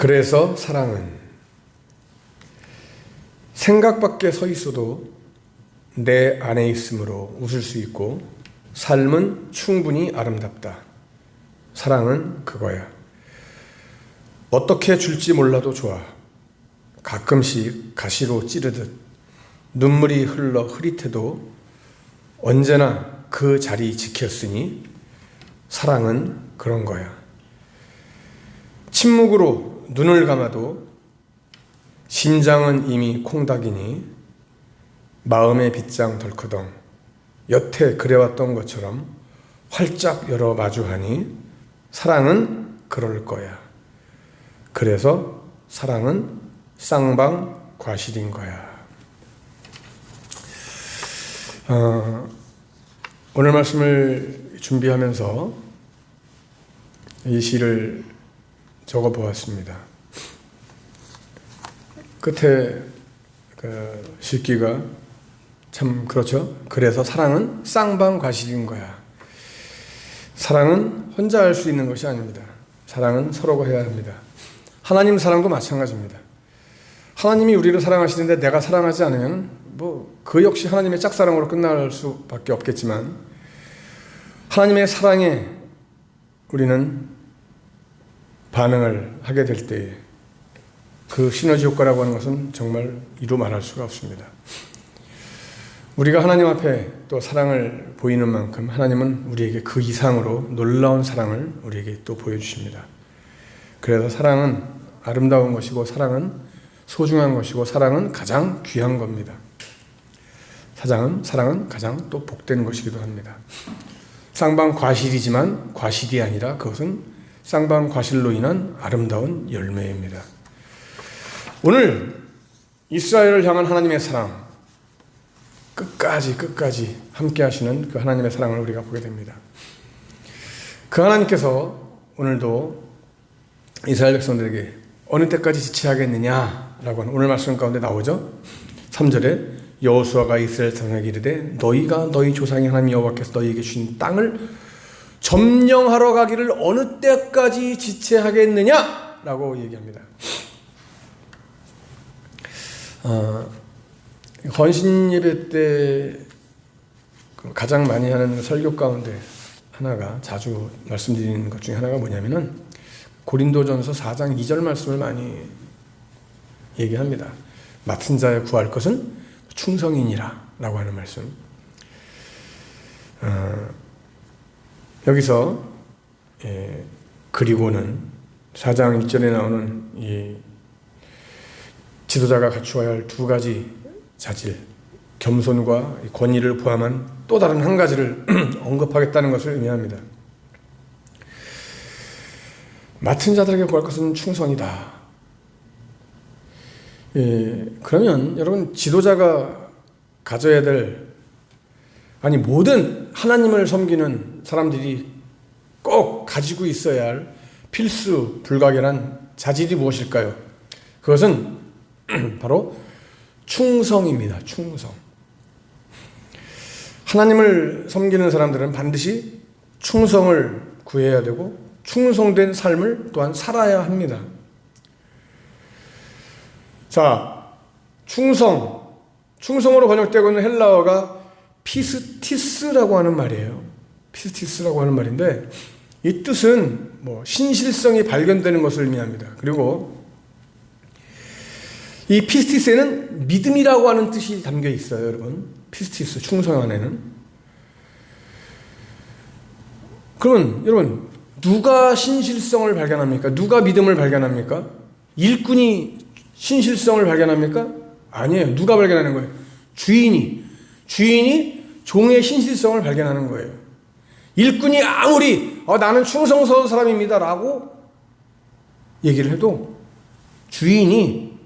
그래서 사랑은 생각 밖에 서 있어도 내 안에 있으므로 웃을 수 있고 삶은 충분히 아름답다. 사랑은 그거야. 어떻게 줄지 몰라도 좋아. 가끔씩 가시로 찌르듯 눈물이 흘러 흐릿해도 언제나 그 자리 지켰으니 사랑은 그런 거야. 침묵으로 눈을 감아도 심장은 이미 콩닥이니 마음의 빗장 덜커덩 여태 그래왔던 것처럼 활짝 열어 마주하니 사랑은 그럴 거야. 그래서 사랑은 쌍방 과실인 거야. 어, 오늘 말씀을 준비하면서 이 시를 적어 보았습니다. 끝에 그 실기가 참 그렇죠. 그래서 사랑은 쌍방 과실인 거야. 사랑은 혼자 할 수 있는 것이 아닙니다. 사랑은 서로가 해야 합니다. 하나님 사랑도 마찬가지입니다. 하나님이 우리를 사랑하시는데 내가 사랑하지 않으면 뭐 그 역시 하나님의 짝사랑으로 끝날 수밖에 없겠지만 하나님의 사랑에 우리는 반응을 하게 될 때에 그 시너지 효과라고 하는 것은 정말 이루 말할 수가 없습니다. 우리가 하나님 앞에 또 사랑을 보이는 만큼 하나님은 우리에게 그 이상으로 놀라운 사랑을 우리에게 또 보여주십니다. 그래서 사랑은 아름다운 것이고 사랑은 소중한 것이고 사랑은 가장 귀한 겁니다. 사장은 사랑은 가장 또 복된 것이기도 합니다. 쌍방 과실이지만 과실이 아니라 그것은 쌍방 과실로 인한 아름다운 열매입니다. 오늘 이스라엘을 향한 하나님의 사랑 끝까지 끝까지 함께 하시는 그 하나님의 사랑을 우리가 보게 됩니다. 그 하나님께서 오늘도 이스라엘 백성들에게 어느 때까지 지체하겠느냐라고 하는 오늘 말씀 가운데 나오죠. 3절에 여호수아가 이스라엘 사람에게 이르되 너희가 너희 조상의 하나님 여호와께서 너희에게 주신 땅을 점령하러 가기를 어느 때까지 지체하겠느냐 라고 얘기합니다. 어, 헌신 예배 때 가장 많이 하는 설교 가운데 하나가 자주 말씀드리는 것 중에 하나가 뭐냐면은 고린도전서 4장 2절 말씀을 많이 얘기합니다. 맡은 자의 구할 것은 충성이니라 라고 하는 말씀. 어, 여기서 예, 그리고는 4장 1절에 나오는 이 지도자가 갖추어야 할 두 가지 자질, 겸손과 권위를 포함한 또 다른 한 가지를 언급하겠다는 것을 의미합니다. 맡은 자들에게 구할 것은 충성이다. 예, 그러면 여러분 지도자가 가져야 될 아니 모든 하나님을 섬기는 사람들이 꼭 가지고 있어야 할 필수 불가결한 자질이 무엇일까요? 그것은 바로 충성입니다. 충성. 하나님을 섬기는 사람들은 반드시 충성을 구해야 되고 충성된 삶을 또한 살아야 합니다. 자, 충성. 충성으로 번역되고 있는 헬라어가 피스티스라고 하는 말이에요. 피스티스라고 하는 말인데 이 뜻은 뭐 신실성이 발견되는 것을 의미합니다. 그리고 이 피스티스에는 믿음이라고 하는 뜻이 담겨 있어요, 여러분. 피스티스 충성 안에는. 그러면 여러분 누가 신실성을 발견합니까? 누가 믿음을 발견합니까? 일꾼이 신실성을 발견합니까? 아니에요. 누가 발견하는 거예요? 주인이. 주인이 종의 신실성을 발견하는 거예요. 일꾼이 아무리 어, 나는 충성스러운 사람입니다라고 얘기를 해도 주인이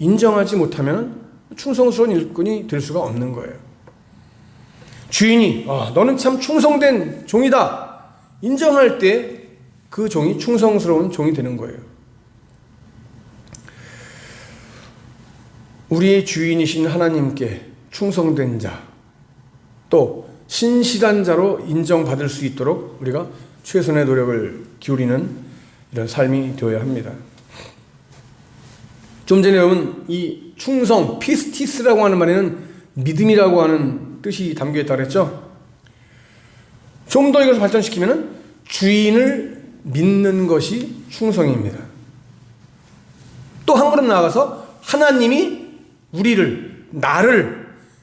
인정하지 못하면 충성스러운 일꾼이 될 수가 없는 거예요. 주인이 아, 너는 참 충성된 종이다 인정할 때 그 종이 충성스러운 종이 되는 거예요. 우리의 주인이신 하나님께 충성된 자, 또 신실한 자로 인정받을 수 있도록 우리가 최선의 노력을 기울이는 이런 삶이 되어야 합니다. 좀 전에 여러분 이 충성 피스티스라고 하는 말에는 믿음이라고 하는 뜻이 담겨 있다고 그랬죠. 좀 더 이것을 발전시키면은 주인을 믿는 것이 충성입니다. 또 한 걸음 나아가서 하나님이 우리를 나를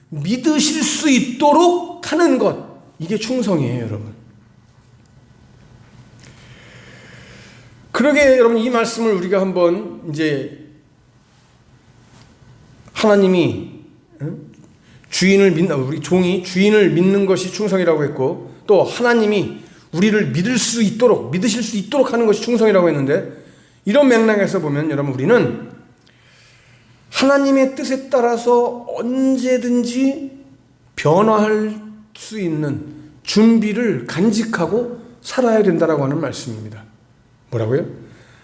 믿으실 수 있도록 하는 것 이게 충성이에요, 여러분. 그러게 여러분 이 말씀을 우리가 한번 이제 하나님이 응? 주인을 믿는 우리 종이 주인을 믿는 것이 충성이라고 했고 또 하나님이 우리를 믿을 수 있도록 믿으실 수 있도록 하는 것이 충성이라고 했는데 이런 맥락에서 보면 여러분 우리는 하나님의 뜻에 따라서 언제든지 변화할 수 있는 준비를 간직하고 살아야 된다라고 하는 말씀입니다. 뭐라고요?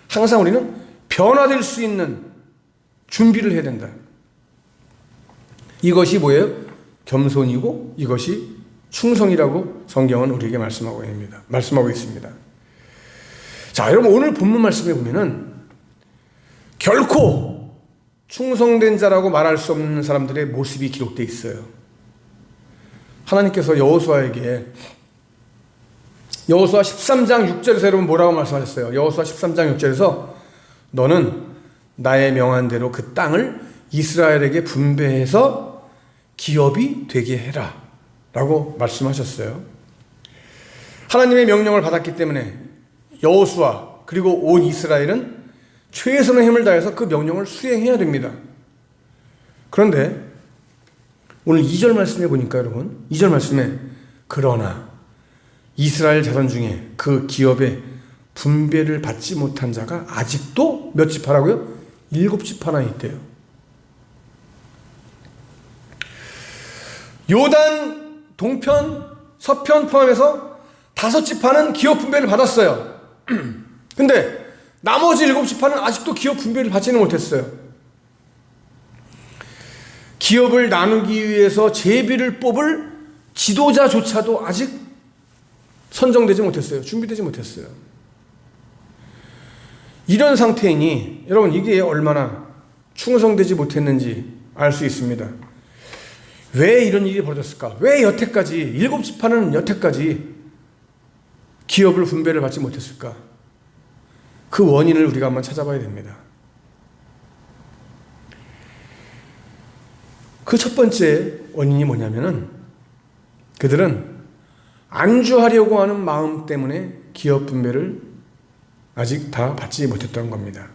항상 우리는 변화될 수 있는 준비를 해야 된다. 이것이 뭐예요? 겸손이고 이것이 충성이라고 성경은 우리에게 말씀하고 있습니다. 말씀하고 있습니다. 자, 여러분 오늘 본문 말씀에 보면은 결코 충성된 자라고 말할 수 없는 사람들의 모습이 기록되어 있어요. 하나님께서 여호수아에게 여호수아 13장 6절에서 여러분 뭐라고 말씀하셨어요? 여호수아 13장 6절에서 너는 나의 명한 대로 그 땅을 이스라엘에게 분배해서 기업이 되게 해라. 라고 말씀하셨어요. 하나님의 명령을 받았기 때문에 여호수아 그리고 온 이스라엘은 최선의 힘을 다해서 그 명령을 수행해야 됩니다. 그런데 오늘 2절 말씀에 보니까 여러분 2절 말씀에 그러나 이스라엘 자손 중에 그 기업의 분배를 받지 못한 자가 아직도 몇 지파라고요? 일곱 지파나 있대요. 요단 동편, 서편 포함해서 다섯 지파는 기업 분배를 받았어요. 근데 나머지 일곱 지파는 아직도 기업 분배를 받지는 못했어요. 기업을 나누기 위해서 제비를 뽑을 지도자조차도 아직 선정되지 못했어요. 준비되지 못했어요. 이런 상태이니 여러분 이게 얼마나 충성되지 못했는지 알 수 있습니다. 왜 이런 일이 벌어졌을까? 왜 여태까지 일곱 지파는 여태까지 기업을 분배를 받지 못했을까? 그 원인을 우리가 한번 찾아봐야 됩니다. 그 첫 번째 원인이 뭐냐면은 그들은 안주하려고 하는 마음 때문에 기업 분배를 아직 다 받지 못했던 겁니다.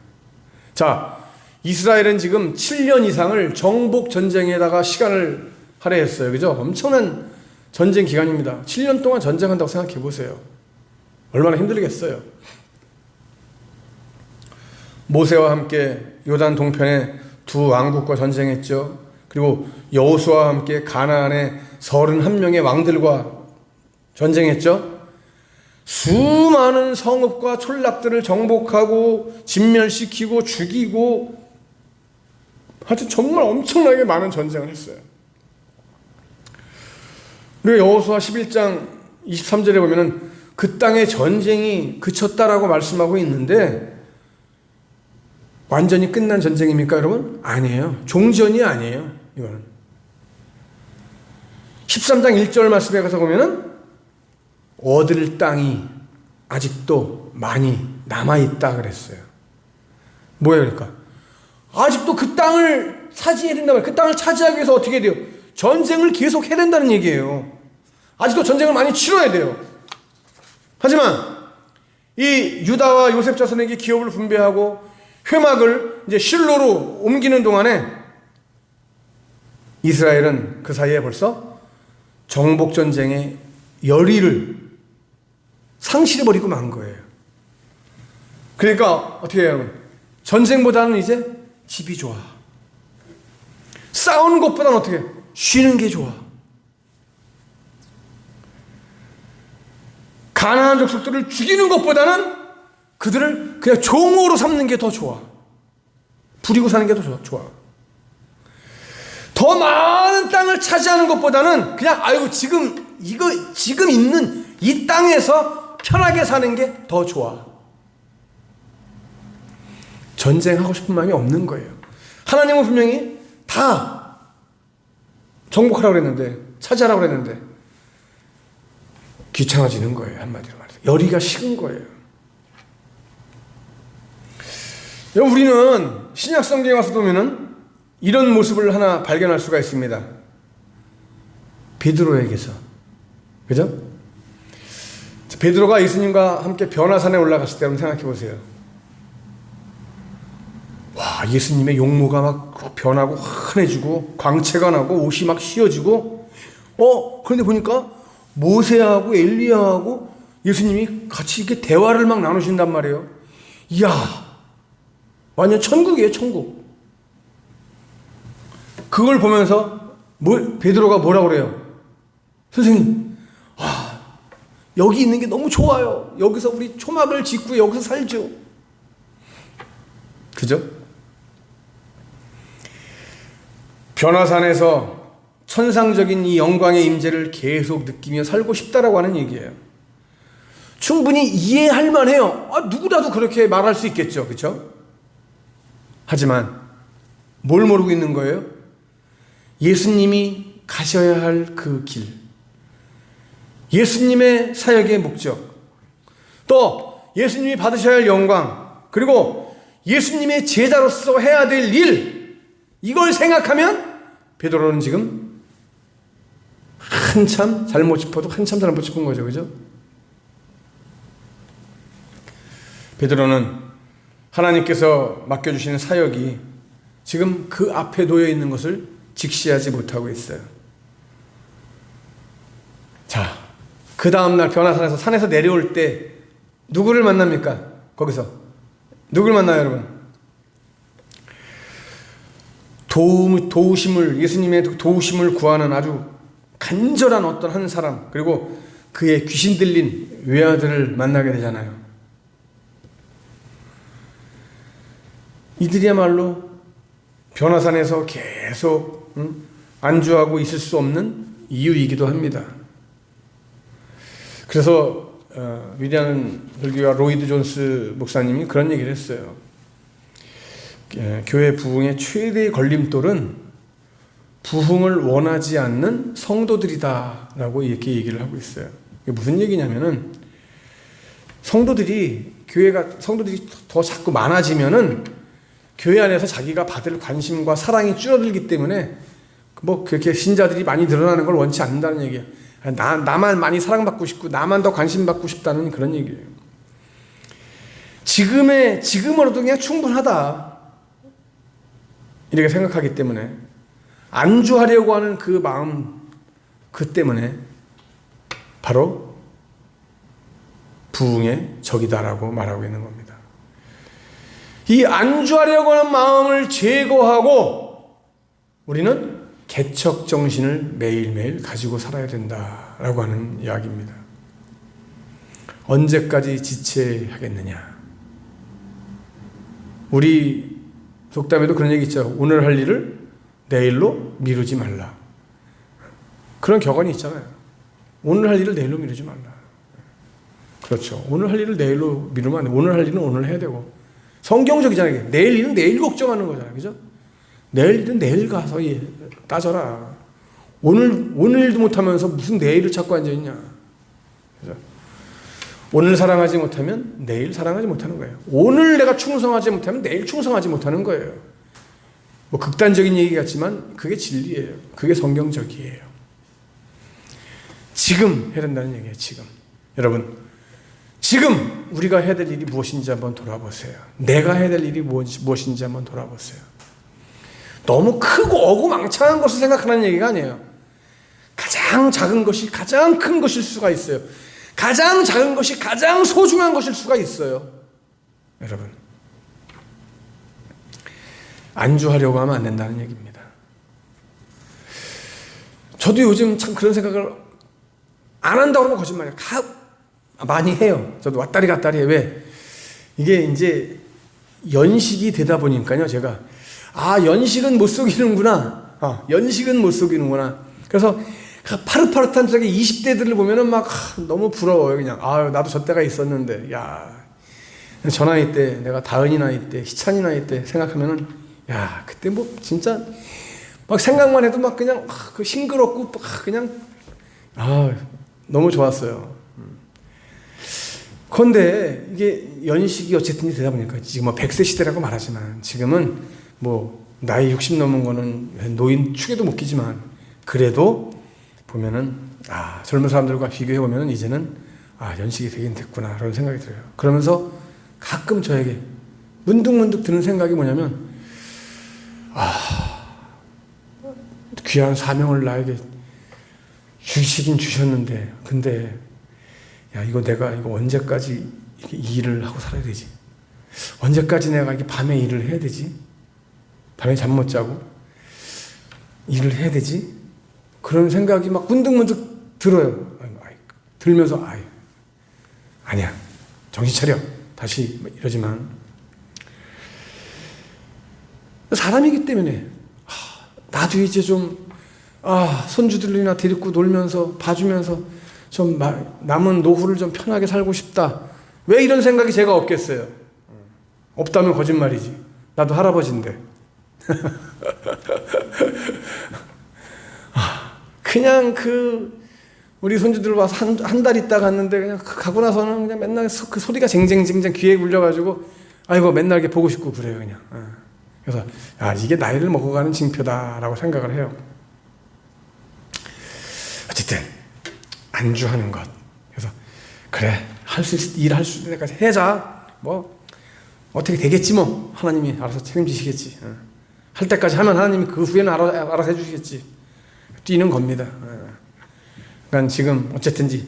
자, 이스라엘은 지금 7년 이상을 정복 전쟁에다가 시간을 할애했어요. 그죠? 엄청난 전쟁 기간입니다. 7년 동안 전쟁한다고 생각해 보세요. 얼마나 힘들겠어요. 모세와 함께 요단 동편에 두 왕국과 전쟁했죠. 그리고 여호수아와 함께 가나안의 31명의 왕들과 전쟁했죠. 수많은 성읍과 촌락들을 정복하고 진멸시키고 죽이고 하여튼 정말 엄청나게 많은 전쟁을 했어요. 그리고 여호수아 11장 23절에 보면은 그 땅의 전쟁이 그쳤다라고 말씀하고 있는데 완전히 끝난 전쟁입니까, 여러분? 아니에요. 종전이 아니에요. 이거는. 13장 1절 말씀에 가서 보면은 얻을 땅이 아직도 많이 남아 있다 그랬어요. 뭐예요, 그러니까? 아직도 그 땅을 차지해야 된다 말그 땅을 차지하기 위해서 어떻게 돼요? 전쟁을 계속 해야 된다는 얘기예요. 아직도 전쟁을 많이 치러야 돼요. 하지만 이 유다와 요셉 자손에게 기업을 분배하고 회막을 이제 실로로 옮기는 동안에 이스라엘은 그 사이에 벌써 정복 전쟁의 열의를 상실해 버리고 만 거예요. 그러니까 어떻게 해요? 전쟁보다는 이제 집이 좋아. 싸우는 것보다는 어떻게? 쉬는 게 좋아. 가난한 족속들을 죽이는 것보다는 그들을 그냥 종으로 삼는 게 더 좋아. 부리고 사는 게 더 좋아. 더 많은 땅을 차지하는 것보다는 그냥 아이고 지금 이거 지금 있는 이 땅에서 편하게 사는 게 더 좋아. 전쟁하고 싶은 마음이 없는 거예요. 하나님은 분명히 다 정복하라고 그랬는데, 차지하라고 그랬는데, 귀찮아지는 거예요. 한마디로 말해서. 열이가 식은 거예요. 여러분, 우리는 신약 성경에 와서 보면은 이런 모습을 하나 발견할 수가 있습니다. 베드로에게서. 그죠? 베드로가 예수님과 함께 변화산에 올라갔을 때 한번 생각해 보세요. 와, 예수님의 용모가 막 변하고 환해지고 광채가 나고 옷이 막 휘어지고 어, 그런데 보니까 모세하고 엘리야하고 예수님이 같이 이렇게 대화를 막 나누신단 말이에요. 이야, 완전 천국이에요, 천국. 그걸 보면서 뭐, 베드로가 뭐라고 그래요? 선생님, 아, 여기 있는 게 너무 좋아요. 여기서 우리 초막을 짓고 여기서 살죠. 그죠? 변화산에서 천상적인 이 영광의 임재를 계속 느끼며 살고 싶다라고 하는 얘기예요. 충분히 이해할 만해요. 아, 누구라도 그렇게 말할 수 있겠죠. 그렇죠? 하지만 뭘 모르고 있는 거예요? 예수님이 가셔야 할 그 길. 예수님의 사역의 목적. 또 예수님이 받으셔야 할 영광. 그리고 예수님의 제자로서 해야 될 일. 이걸 생각하면 베드로는 지금 한참 잘못 짚어도 한참 잘못 짚은 거죠. 그죠? 베드로는 하나님께서 맡겨주시는 사역이 지금 그 앞에 놓여 있는 것을 직시하지 못하고 있어요. 자, 그 다음날 변화산에서 산에서 내려올 때 누구를 만납니까? 거기서. 누구를 만나요, 여러분? 도우, 도우심을, 예수님의 도우심을 구하는 아주 간절한 어떤 한 사람, 그리고 그의 귀신 들린 외아들을 만나게 되잖아요. 이들이야말로 변화산에서 계속 음, 안주하고 있을 수 없는 이유이기도 합니다. 그래서 어, 위대한 불교가 로이드 존스 목사님이 그런 얘기를 했어요. 예, 교회 부흥의 최대의 걸림돌은 부흥을 원하지 않는 성도들이다라고 이렇게 얘기를 하고 있어요. 이게 무슨 얘기냐면은 성도들이 교회가 성도들이 더 자꾸 많아지면은 교회 안에서 자기가 받을 관심과 사랑이 줄어들기 때문에 뭐 그렇게 신자들이 많이 늘어나는 걸 원치 않는다는 얘기예요. 나, 나만 많이 사랑받고 싶고 나만 더 관심받고 싶다는 그런 얘기예요. 지금의 지금으로도 그냥 충분하다. 이렇게 생각하기 때문에 안주하려고 하는 그 마음 그 때문에 바로 부흥의 적이다라고 말하고 있는 겁니다. 이 안주하려고 하는 마음을 제거하고 우리는 개척 정신을 매일매일 가지고 살아야 된다라고 하는 이야기입니다. 언제까지 지체하겠느냐? 우리 속담에도 그런 얘기 있죠. 오늘 할 일을 내일로 미루지 말라. 그런 격언이 있잖아요. 오늘 할 일을 내일로 미루지 말라. 그렇죠. 오늘 할 일을 내일로 미루면 안 돼. 오늘 할 일은 오늘 해야 되고. 성경적이잖아요. 내일 일은 내일 걱정하는 거잖아요. 그죠? 내일 일은 내일 가서 따져라. 오늘, 오늘도 못하면서 무슨 내일을 찾고 앉아있냐. 그죠? 오늘 사랑하지 못하면 내일 사랑하지 못하는 거예요. 오늘 내가 충성하지 못하면 내일 충성하지 못하는 거예요. 뭐 극단적인 얘기 같지만 그게 진리예요. 그게 성경적이에요. 지금 해야 된다는 얘기예요. 지금. 여러분, 지금 우리가 해야 될 일이 무엇인지 한번 돌아보세요. 내가 해야 될 일이 무엇인지 한번 돌아보세요. 너무 크고 어구망창한 것을 생각하는 얘기가 아니에요. 가장 작은 것이 가장 큰 것일 수가 있어요. 가장 작은 것이 가장 소중한 것일 수가 있어요. 여러분. 안주하려고 하면 안 된다는 얘기입니다. 저도 요즘 참 그런 생각을 안 한다고 하면 거짓말이에요. 가, 많이 해요. 저도 왔다리 갔다리 해. 왜? 이게 이제 연식이 되다 보니까요, 제가. 아, 연식은 못 속이는구나. 아, 연식은 못 속이는구나. 그래서 파릇파릇한 저기 20대들을 보면은 막 너무 부러워요. 그냥 아 나도 저 때가 있었는데 야. 저 나이 때 내가 다은이 나이 때 희찬이 나이 때 생각하면은 야, 그때 뭐 진짜 막 생각만 해도 막 그냥 아, 그 싱그럽고 막 그냥 아, 너무 좋았어요. 그런데 이게 연식이 어쨌든 되다 보니까 지금 뭐 100세 시대라고 말하지만 지금은 뭐 나이 60 넘은 거는 노인 축에도 못 끼지만 그래도 보면은 아 젊은 사람들과 비교해 보면은 이제는 아 연식이 되긴 됐구나 그런 생각이 들어요. 그러면서 가끔 저에게 문득문득 드는 생각이 뭐냐면 아 귀한 사명을 나에게 주시긴 주셨는데 근데 야 이거 내가 이거 언제까지 이렇게 이 일을 하고 살아야 되지? 언제까지 내가 이게 밤에 일을 해야 되지? 밤에 잠 못 자고 일을 해야 되지? 그런 생각이 막 문득문득 들어요. 들면서 아이 아니야 정신 차려 다시 뭐 이러지만 사람이기 때문에 아, 나도 이제 좀 아, 손주들이나 데리고 놀면서 봐주면서 좀 마- 남은 노후를 좀 편하게 살고 싶다. 왜 이런 생각이 제가 없겠어요? 없다면 거짓말이지. 나도 할아버지인데. 아, 그냥 그 우리 손주들 와서 한한달 있다 갔는데 그냥 그 가고 나서는 그냥 맨날 소- 그 소리가 쟁쟁쟁쟁 귀에 울려가지고 아이고 맨날 이렇게 보고 싶고 그래요 그냥. 어. 그래서 야 이게 나이를 먹어가는 징표다라고 생각을 해요. 어쨌든 안주하는 것. 그래서 그래 할수 일할 수 있는 데까지 해자. 뭐 어떻게 되겠지 뭐 하나님이 알아서 책임지시겠지. 어. 할 때까지 하면 하나님이 그 후에는 알아, 알아서 해주시겠지. 뛰는 겁니다. 어. 그러니까 지금 어쨌든지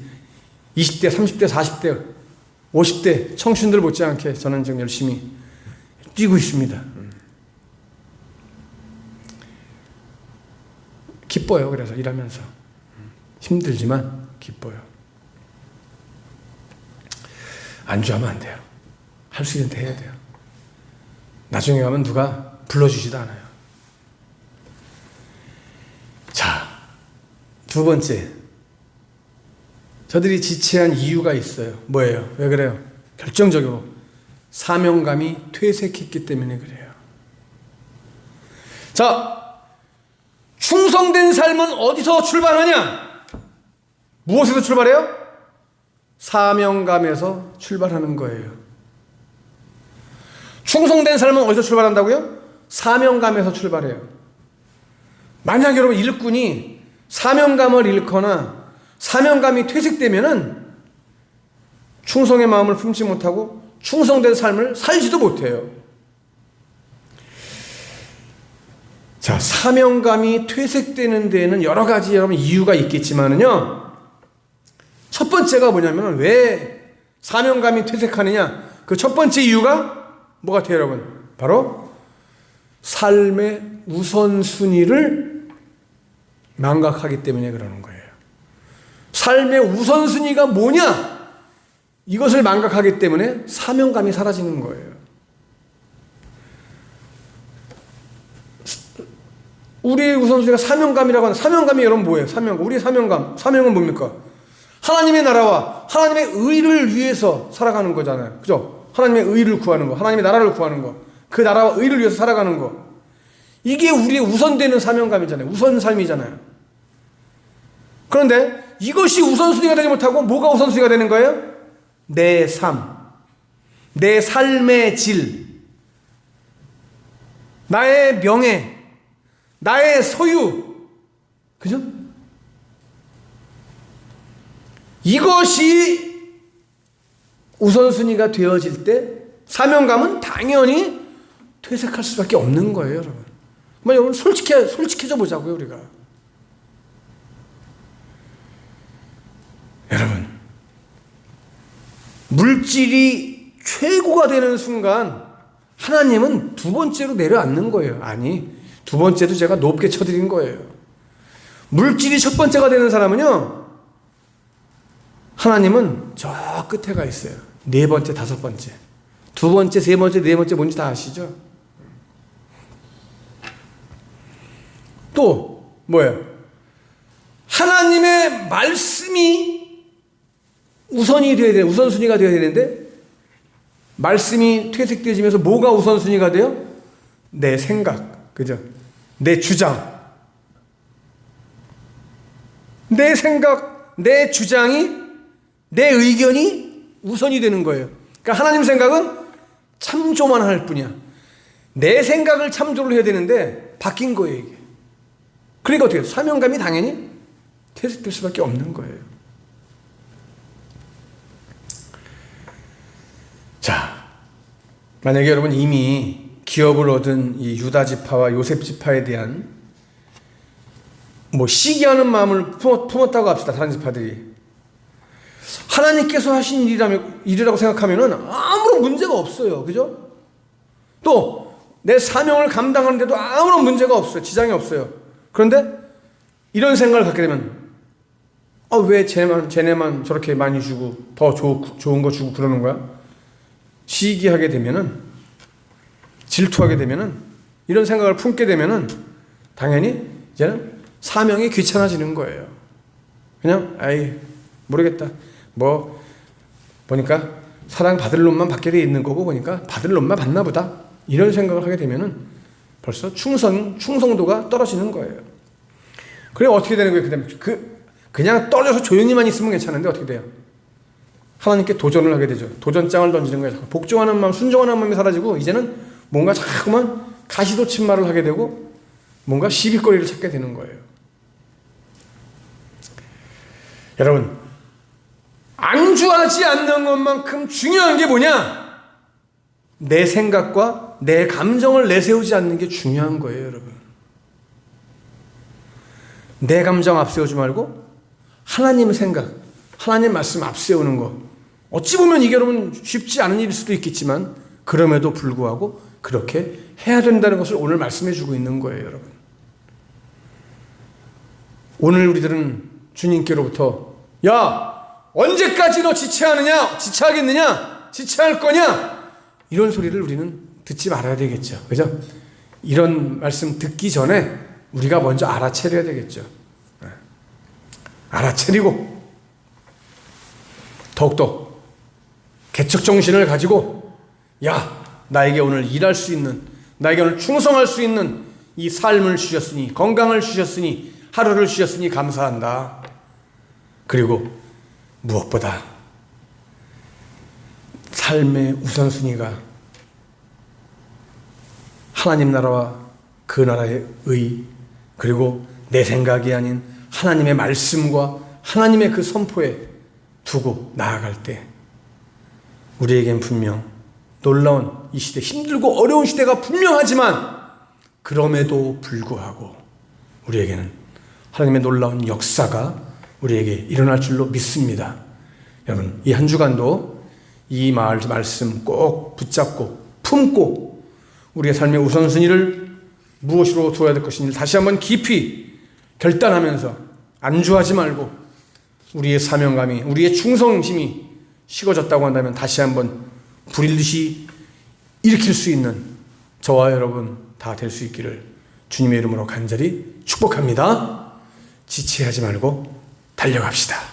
20대, 30대, 40대, 50대 청춘들 못지않게 저는 지금 열심히 뛰고 있습니다. 음. 기뻐요. 그래서 일하면서. 힘들지만 기뻐요. 안주하면 안 돼요. 할 수 있는데 해야 돼요. 나중에 가면 누가 불러주지도 않아요. 자, 두 번째. 저들이 지체한 이유가 있어요. 뭐예요? 왜 그래요? 결정적으로 사명감이 퇴색했기 때문에 그래요. 자, 충성된 삶은 어디서 출발하냐? 무엇에서 출발해요? 사명감에서 출발하는 거예요. 충성된 삶은 어디서 출발한다고요? 사명감에서 출발해요. 만약 여러분 일꾼이 사명감을 잃거나 사명감이 퇴색되면은 충성의 마음을 품지 못하고 충성된 삶을 살지도 못해요. 자, 사명감이 퇴색되는 데에는 여러 가지 여러분 이유가 있겠지만은요. 첫 번째가 뭐냐면 왜 사명감이 퇴색하느냐? 그 첫 번째 이유가 뭐 같아요, 여러분? 바로 삶의 우선순위를 망각하기 때문에 그러는 거예요. 삶의 우선순위가 뭐냐? 이것을 망각하기 때문에 사명감이 사라지는 거예요. 우리의 우선순위가 사명감이라고 하는 사명감이 여러분 뭐예요? 사명감. 우리의 사명감. 사명은 뭡니까? 하나님의 나라와 하나님의 의를 위해서 살아가는 거잖아요. 그죠? 하나님의 의를 구하는 거. 하나님의 나라를 구하는 거. 그 나라와 의를 위해서 살아가는 거. 이게 우리의 우선되는 사명감이잖아요. 우선 삶이잖아요. 그런데 이것이 우선순위가 되지 못하고 뭐가 우선순위가 되는 거예요? 내 삶. 내 삶의 질. 나의 명예. 나의 소유. 그죠? 이것이 우선순위가 되어질 때 사명감은 당연히 퇴색할 수밖에 없는 거예요, 여러분. 뭐 여러분 솔직해 솔직해져 보자고요, 우리가. 여러분. 물질이 최고가 되는 순간 하나님은 두 번째로 내려앉는 거예요. 아니, 두 번째도 제가 높게 쳐드린 거예요. 물질이 첫 번째가 되는 사람은요, 하나님은 저 끝에 가 있어요. 네 번째, 다섯 번째. 두 번째, 세 번째, 네 번째 뭔지 다 아시죠? 또, 뭐예요? 하나님의 말씀이 우선이 되어야 돼, 우선순위가 되어야 되는데, 말씀이 퇴색되지면서 뭐가 우선순위가 돼요? 내 생각, 그죠? 내 주장, 내 생각, 내 주장이, 내 의견이 우선이 되는 거예요. 그러니까 하나님 생각은 참조만 할 뿐이야. 내 생각을 참조를 해야 되는데 바뀐 거예요, 이게. 그러니까 어떻게 해요? 사명감이 당연히 퇴색될 수밖에 없는 거예요. 자, 만약에 여러분 이미 기업을 얻은 이 유다 지파와 요셉 지파에 대한 뭐 시기하는 마음을 품었, 다고 합시다. 다른 지파들이 하나님께서 하신 일이라며, 일이라고 생각하면은 아무런 문제가 없어요. 그죠? 또 내 사명을 감당하는데도 아무런 문제가 없어요. 지장이 없어요. 그런데 이런 생각을 갖게 되면 아, 왜 쟤네만, 쟤네만 저렇게 많이 주고 더 좋, 좋은 거 주고 그러는 거야? 시기하게 되면은 질투하게 되면은 이런 생각을 품게 되면은 당연히 이제는 사명이 귀찮아지는 거예요. 그냥 아이 모르겠다. 뭐 보니까 사랑 받을 놈만 받게 돼 있는 거고 보니까 받을 놈만 받나 보다. 이런 생각을 하게 되면은 벌써 충성 충성도가 떨어지는 거예요. 그래 어떻게 되는 거예요? 그다음에 그 그냥 떨어져서 조용히만 있으면 괜찮은데 어떻게 돼요? 하나님께 도전을 하게 되죠. 도전장을 던지는 거예요. 복종하는 마음, 순종하는 마음이 사라지고 이제는 뭔가 자꾸만 가시도침말을 하게 되고 뭔가 시비거리를 찾게 되는 거예요. 여러분 안주하지 않는 것만큼 중요한 게 뭐냐? 내 생각과 내 감정을 내세우지 않는 게 중요한 거예요, 여러분. 내 감정 앞세우지 말고 하나님의 생각, 하나님 말씀 앞세우는 거. 어찌 보면 이게 여러분 쉽지 않은 일일 수도 있겠지만 그럼에도 불구하고 그렇게 해야 된다는 것을 오늘 말씀해 주고 있는 거예요, 여러분. 오늘 우리들은 주님께로부터 야, 언제까지 너 지체하느냐? 지체하겠느냐? 지체할 거냐? 이런 소리를 우리는 듣지 말아야 되겠죠. 그죠? 이런 말씀 듣기 전에 우리가 먼저 알아차려야 되겠죠. 네. 알아차리고 더욱더 개척 정신을 가지고 야 나에게 오늘 일할 수 있는 나에게 오늘 충성할 수 있는 이 삶을 주셨으니 건강을 주셨으니 하루를 주셨으니 감사한다. 그리고 무엇보다 삶의 우선순위가 하나님 나라와 그 나라의 의 그리고 내 생각이 아닌 하나님의 말씀과 하나님의 그 선포에 두고 나아갈 때 우리에겐 분명 놀라운 이 시대 힘들고 어려운 시대가 분명하지만 그럼에도 불구하고 우리에게는 하나님의 놀라운 역사가 우리에게 일어날 줄로 믿습니다. 여러분 이 한 주간도 이 말 말씀 꼭 붙잡고 품고 우리의 삶의 우선순위를 무엇으로 두어야 될 것인지 다시 한번 깊이 결단하면서 안주하지 말고 우리의 사명감이 우리의 충성심이 식어졌다고 한다면 다시 한번 불일 듯이 일으킬 수 있는 저와 여러분 다 될 수 있기를 주님의 이름으로 간절히 축복합니다. 지체하지 말고 달려갑시다.